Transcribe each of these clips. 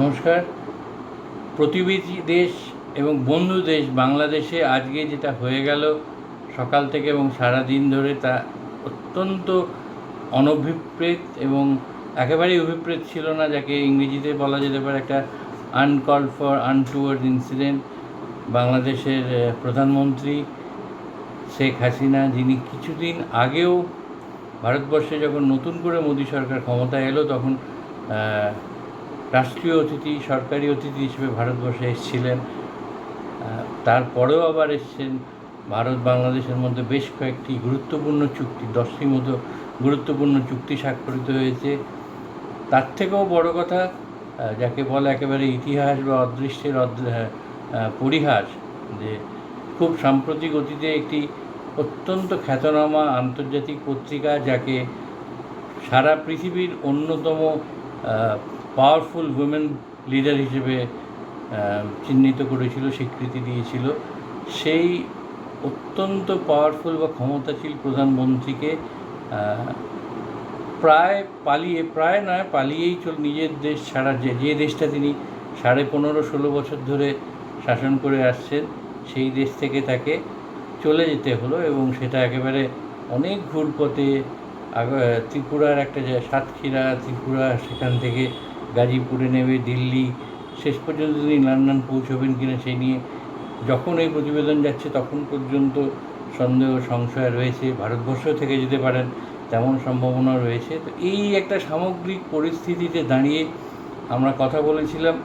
নমস্কার। প্রতিবেশী দেশ এবং বন্ধু দেশ বাংলাদেশে আজকে যেটা হয়ে গেল, সকাল থেকে এবং সারা দিন ধরে তা অত্যন্ত অনভিপ্রেত এবং একেবারেই অভিপ্রেত ছিল না, যাকে ইংরেজিতে বলা যেতে পারে একটা আনকল ফর আনটুয়ার্ড ইনসিডেন্ট বাংলাদেশের প্রধানমন্ত্রী শেখ হাসিনা, যিনি কিছুদিন আগেও ভারতবর্ষে যখন নতুন করে মোদী সরকার ক্ষমতায় এলো, তখন রাষ্ট্রীয় অতিথি, সরকারি অতিথি হিসেবে ভারতবর্ষে এসেছিলেন। তারপরেও আবার এসছেন ভারত বাংলাদেশের মধ্যে বেশ কয়েকটি গুরুত্বপূর্ণ চুক্তি, দশটি মতো গুরুত্বপূর্ণ চুক্তি স্বাক্ষরিত হয়েছে। তার থেকেও বড় কথা যাকে বলে একেবারে ইতিহাস বা অদৃশ্যের অদ- পরিহাস, যে খুব সাম্প্রতিক অতীতে একটি অত্যন্ত খ্যাতনামা আন্তর্জাতিক পত্রিকা, যাকে সারা পৃথিবীর অন্যতম পাওয়ারফুল উইমেন লিডার হিসেবে চিহ্নিত করেছিল, স্বীকৃতি দিয়েছিল। সেই অত্যন্ত পাওয়ারফুল বা ক্ষমতাশীল প্রধানমন্ত্রীকে প্রায় পালিয়ে, প্রায় নয় পালিয়েই চল, নিজের দেশ ছাড়া যে যে দেশটা তিনি সাড়ে পনেরো, ষোলো বছর ধরে শাসন করে আসছেন, সেই দেশ থেকে তাকে চলে যেতে হলো এবং সেটা একেবারে অনেক ঘুরপথে ত্রিপুরার একটা যে সাতক্ষীরা, ত্রিপুরা, সেখান থেকে গাজীপুরে নেমে দিল্লি, শেষ পর্যন্ত তিনি লন্ডন পৌঁছবেন কিনা সেই নিয়ে যখন এই প্রতিবেদন যাচ্ছে তখন পর্যন্ত সন্দেহ, সংশয় রয়েছে। ভারতবর্ষ থেকে যেতে পারেন তেমন সম্ভাবনা রয়েছে। তো এই একটা সামগ্রিক পরিস্থিতিতে দাঁড়িয়ে আমরা কথা বলেছিলাম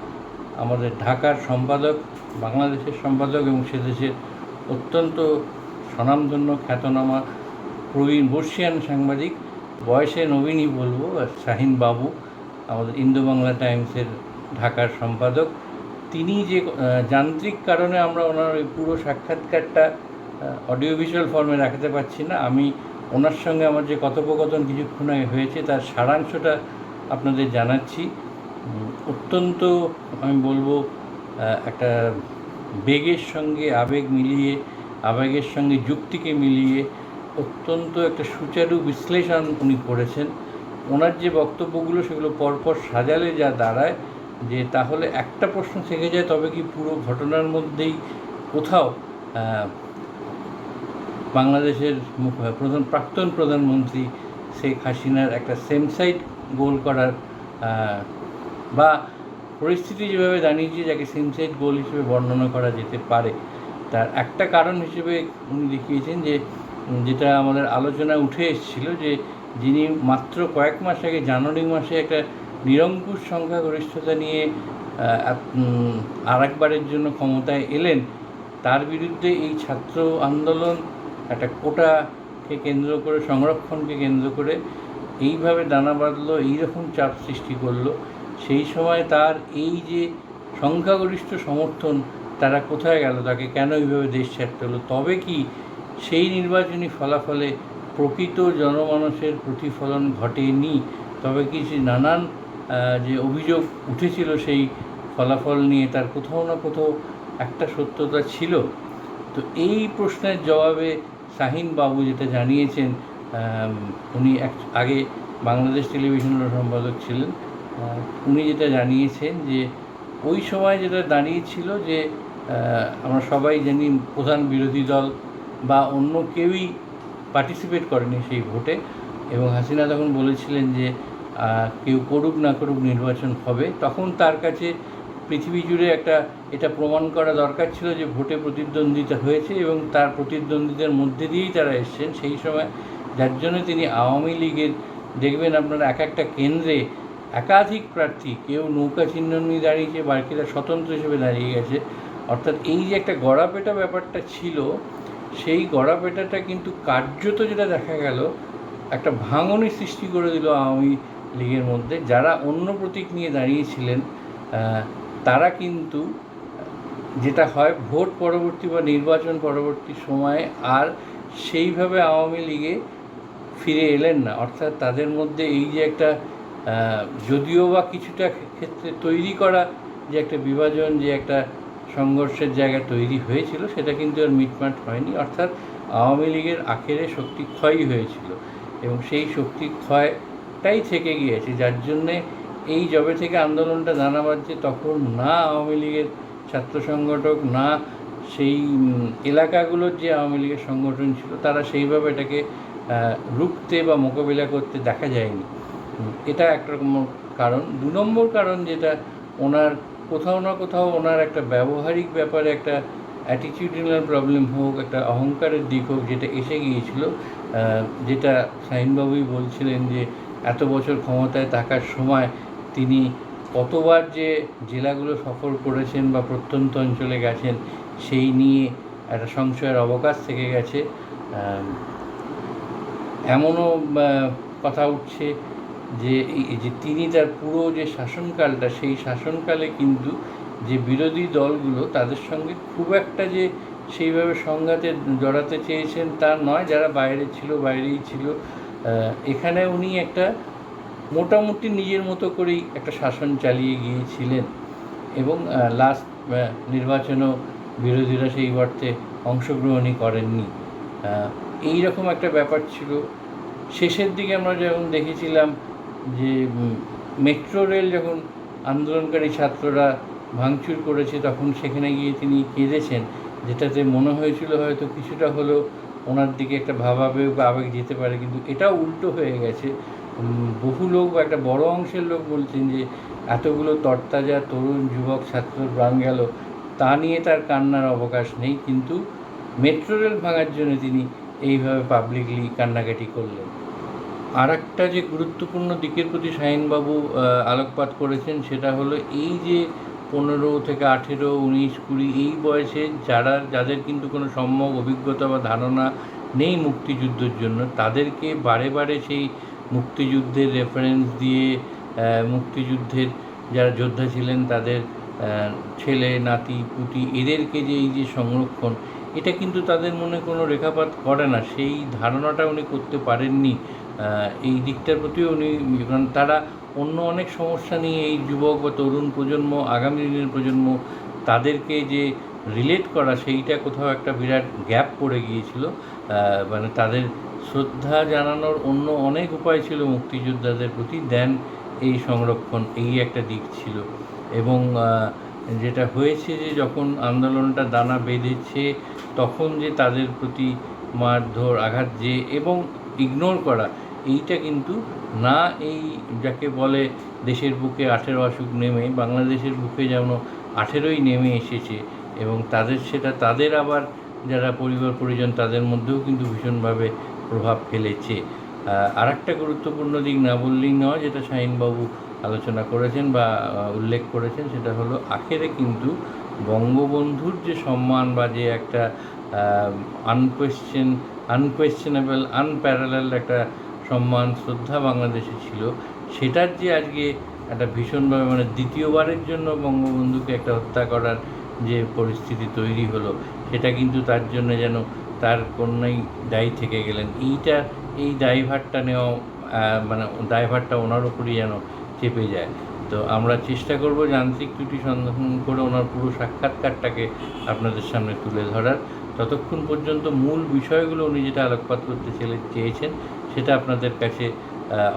আমাদের ঢাকার সম্পাদক, বাংলাদেশের সম্পাদক এবং সে দেশের অত্যন্ত স্বনামধন্য খ্যাতনামা প্রবীণ বর্ষিয়ান সাংবাদিক। বয়সে নবীনই বলব শাহিন বাবু আমাদের ইন্দো বাংলা টাইমসের ঢাকার সম্পাদক, তিনি যে যান্ত্রিক কারণে আমরা ওনার ওই পুরো সাক্ষাৎকারটা অডিও ভিজুয়াল ফর্মে রাখতে পারছি না। আমি ওনার সঙ্গে আমার যে কথোপকথন কিছুক্ষণ হয়েছে, তার সারাংশটা আপনাদের জানাচ্ছি। অত্যন্ত, আমি বলব একটা বেগের সঙ্গে আবেগ মিলিয়ে, আবেগের সঙ্গে যুক্তিকে মিলিয়ে অত্যন্ত একটা সুচারু বিশ্লেষণ উনি করেছেন। ওনার যে বক্তব্যগুলো সেগুলো পরপর সাজালে যা দাঁড়ায়, যে তাহলে একটা প্রশ্ন থেকে যায়, তবে কি পুরো ঘটনার মধ্যেই কোথাও বাংলাদেশের প্রধান, প্রাক্তন প্রধানমন্ত্রী শেখ হাসিনার একটা সেম সাইড গোল করার বা পরিস্থিতি যেভাবে দাঁড়িয়েছে, যাকে সেম সাইড গোল হিসেবে বর্ণনা করা যেতে পারে। তার একটা কারণ হিসেবে উনি দেখিয়েছেন যে, যেটা আমাদের আলোচনা উঠে এসেছিল যে যিনি মাত্র কয়েক মাস আগে, জানুয়ারি মাসে একটা নিরঙ্কুশ সংখ্যাগরিষ্ঠতা নিয়ে আর একবারের জন্য ক্ষমতায় এলেন, তার বিরুদ্ধে এই ছাত্র আন্দোলন একটা কোটাকে কেন্দ্র করে, সংরক্ষণকে কেন্দ্র করে এইভাবে দানা বাঁধলো, এইরকম চাপ সৃষ্টি করল। সেই সময় তার এই যে সংখ্যাগরিষ্ঠ সমর্থন, তারা কোথায় গেল? তাকে কেন এইভাবে দেশ ছাড়তে হলো তবে কি সেই নির্বাচনী ফলাফলে প্রকৃত জনমানসের প্রতিফলন ঘটেনি, তবে কিছু নানান যে অভিযোগ উঠেছিল সেই ফলাফল নিয়ে তার কোথাও না কোথাও একটা সত্যতা ছিল। তো এই প্রশ্নের জবাবে শাহিন বাবু যেটা জানিয়েছেন উনি এক, আগে বাংলাদেশ টেলিভিশনের সম্পাদক ছিলেন উনি যেটা জানিয়েছেন যে ওই সময় যেটা দাঁড়িয়েছিল যে আমরা সবাই জানি প্রধান বিরোধী দল বা অন্য কেউই পার্টিসিপেট করেনি সেই ভোটে। এবং হাসিনা তখন বলেছিলেন যে কেউ করুক না করুক নির্বাচন হবে, তখন তার কাছে পৃথিবী জুড়ে একটা, এটা প্রমাণ করা দরকার ছিল যে ভোটে প্রতিদ্বন্দ্বিতা হয়েছে এবং তার প্রতিদ্বন্দ্বীদের মধ্যে দিয়েই তারা এসছেন। সেই সময় যার জন্য তিনি আওয়ামী লীগের, দেখবেন আপনারা এক একটা কেন্দ্রে একাধিক প্রার্থী, কেউ নৌকা চিহ্ন নিয়ে দাঁড়িয়েছে, বাকিরা স্বতন্ত্র হিসেবে দাঁড়িয়ে গেছে। অর্থাৎ এই যে একটা গড়াপেটা ব্যাপারটা ছিল সেই গড়াপেটাটা কিন্তু কার্যত যেটা দেখা গেল, একটা ভাঙনই সৃষ্টি করে দিল আওয়ামী লীগের মধ্যে। যারা অন্য প্রতীক নিয়ে দাঁড়িয়েছিলেন তারা কিন্তু যেটা হয় ভোট পরবর্তী বা নির্বাচন পরবর্তী সময়ে আর সেইভাবে আওয়ামী লীগে ফিরে এলেন না। অর্থাৎ তাদের মধ্যে এই যে একটা যদিও বা কিছুটা ক্ষেত্রে তৈরি করা যে একটা বিভাজন, যে একটা সংঘর্ষের জায়গা তৈরি হয়েছিল, সেটা কিন্তু আর মিটমাট হয়নি। অর্থাৎ আওয়ামী লীগের আখেরে শক্তি ক্ষয়ই হয়েছিল এবং সেই শক্তি ক্ষয়টাই থেকে গিয়েছে। যার জন্যে এই জবে থেকে আন্দোলনটা জানা বাজছে তখন না আওয়ামী লীগের ছাত্র সংগঠক, না সেই এলাকাগুলোর যে আওয়ামী লীগের সংগঠন ছিল, তারা সেইভাবে এটাকে রুখতে বা মোকাবিলা করতে দেখা যায়নি। এটা একটা রকম কারণ। দু নম্বর কারণ যেটা, ওনার কোথাও না কোথাও ওনার একটা ব্যবহারিক ব্যাপারে একটা অ্যাটিটিউডিনাল প্রবলেম হোক, একটা অহংকারের দিক হোক, যেটা এসে গিয়েছিল যেটা শাহিনবাবুই বলছিলেন যে এত বছর ক্ষমতায় থাকার সময় তিনি কতবার যে জেলাগুলো সফর করেছেন বা প্রত্যন্ত অঞ্চলে গেছেন, সেই নিয়ে একটা সংশয়ের অবকাশ থেকে গেছে। এমনও কথা উঠছে যে যে তিনি তার পুরো যে শাসনকালটা, সেই শাসনকালে কিন্তু যে বিরোধী দলগুলো তাদের সঙ্গে খুব একটা যে সেইভাবে সংঘাতে জড়াতে চেয়েছেন তা নয়, যারা বাইরে ছিল, বাইরেই ছিল। এখানে উনি একটা মোটামুটি নিজের মতো করেই একটা শাসন চালিয়ে গিয়েছিলেন এবং লাস্ট নির্বাচনেও বিরোধীরা সেই অর্থে অংশগ্রহণই করেননি। এই রকম একটা ব্যাপার ছিল। শেষের দিকে আমরা যেমন দেখেছিলাম যে মেট্রো রেল যখন আন্দোলনকারী ছাত্ররা ভাঙচুর করেছে, তখন সেখানে গিয়ে তিনি কেঁদেছেন, যেটাতে মনে হয়েছিল হয়তো কিছুটা হলেও ওনার দিকে একটা ভাবাবেগ বা আবেগ যেতে পারে, কিন্তু এটাও উল্টো হয়ে গেছে। বহু লোক বা একটা বড় অংশের লোক বলছেন যে, এতগুলো তরতাজা তরুণ যুবক ছাত্র প্রাণ গেল, তা নিয়ে তার কান্নার অবকাশ নেই। কিন্তু মেট্রো রেল ভাঙার জন্য তিনি এইভাবে পাবলিকলি কান্নাকাটি করলেন। আর একটা যে গুরুত্বপূর্ণ দিকের প্রতি শাহিনবাবু আলোকপাত করেছেন সেটা হলো এই যে পনেরো থেকে আঠেরো, উনিশ, কুড়ি এই বয়সে যারা, যাদের কিন্তু কোনো সম্যক অভিজ্ঞতা বা ধারণা নেই মুক্তিযুদ্ধের জন্য, তাদেরকে বারে বারে সেই মুক্তিযুদ্ধের রেফারেন্স দিয়ে মুক্তিযুদ্ধের যারা যোদ্ধা ছিলেন তাদের ছেলে, নাতি, পুতি এদেরকে যে এই যে সংরক্ষণ, এটা কিন্তু তাদের মনে কোনো রেখাপাত করে না। সেই ধারণাটা উনি করতে পারেননি। এই দিকটার প্রতিও উনি কারণ তারা অন্য অনেক সমস্যা নিয়ে এই যুবক বা তরুণ প্রজন্ম, আগামী দিনের প্রজন্ম তাদেরকে যে রিলেট করা সেইটা কোথাও একটা বিরাট গ্যাপ পড়ে গিয়েছিল। মানে তাদের শ্রদ্ধা জানানোর অন্য অনেক উপায় ছিল মুক্তিযোদ্ধাদের প্রতি। দেন এই সংরক্ষণ, এই একটা দিক ছিল। এবং যেটা হয়েছে যে যখন আন্দোলনটা দানা বেঁধেছে, তখন যে তাদের প্রতি মারধর, আঘাত যে এবং ইগনোর করা এইটা কিন্তু না এই যাকে বলে দেশের বুকে আঠেরো আসুক নেমে, বাংলাদেশের বুকে যেন আঠেরোই নেমে এসেছে এবং তাদের সেটা, তাদের আবার যারা পরিবার পরিজন তাদের মধ্যেও কিন্তু ভীষণভাবে প্রভাব ফেলেছে। আর একটা গুরুত্বপূর্ণ দিক না বললেই নয়, যেটা শাহিনবাবু আলোচনা করেছেন বা উল্লেখ করেছেন, সেটা হলো আখেরে কিন্তু বঙ্গবন্ধুর যে সম্মান বা যে একটা আনকোয়েশ্চেন আনকোয়েশ্চেনেবল আনপ্যারালাল একটা সম্মান, শ্রদ্ধা বাংলাদেশে ছিল। সেটার যে আজকে একটা ভীষণভাবে মানে দ্বিতীয়বারের জন্য বঙ্গবন্ধুকে একটা হত্যা করার যে পরিস্থিতি তৈরি হলো, সেটা কিন্তু তার জন্য যেন তার কন্যাই দায়ী থেকে গেলেন। এইটা, এই দায়ভারটা নেওয়া মানে দায়ভারটা ওনার উপরই যেন চেপে যায়। তো আমরা চেষ্টা করব যান্ত্রিক ত্রুটি সন্ধান করে ওনার পুরো সাক্ষাৎকারটাকে আপনাদের সামনে তুলে ধরার। ততক্ষণ পর্যন্ত মূল বিষয়গুলো উনি যেটা আলোকপাত করতে চেয়েছেন সেটা আপনাদের কাছে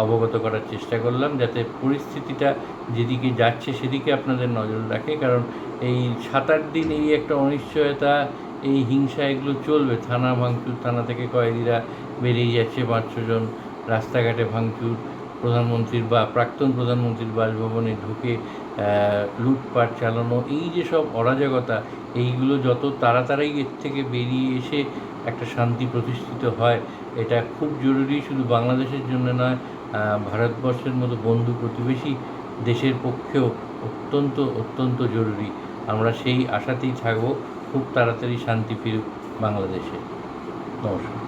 অবগত করার চেষ্টা করলাম যাতে পরিস্থিতিটা যেদিকে যাচ্ছে সেদিকে আপনাদের নজর রাখে। কারণ এই সাত আট দিন এই একটা অনিশ্চয়তা, এই হিংসা এগুলো চলবে। থানা ভাঙচুর, থানা থেকে কয়েদিরা বেরিয়ে যাচ্ছে পাঁচ ছজন রাস্তাঘাটে ভাঙচুর প্রধানমন্ত্রীর বা প্রাক্তন প্রধানমন্ত্রীর বাসভবনে ঢুকে লুটপাট চালানো, এই যে সব অরাজকতা, এইগুলো যত তাড়াতাড়ি এর থেকে বেরিয়ে এসে একটা শান্তি প্রতিষ্ঠিত হয়, এটা খুব জরুরি। শুধু বাংলাদেশের জন্য নয় ভারতবর্ষের মতো বন্ধু প্রতিবেশী দেশের পক্ষেও অত্যন্ত অত্যন্ত জরুরি। আমরা সেই আশাতেই থাকব। খুব তাড়াতাড়ি শান্তি ফিরুক বাংলাদেশে। নমস্কার।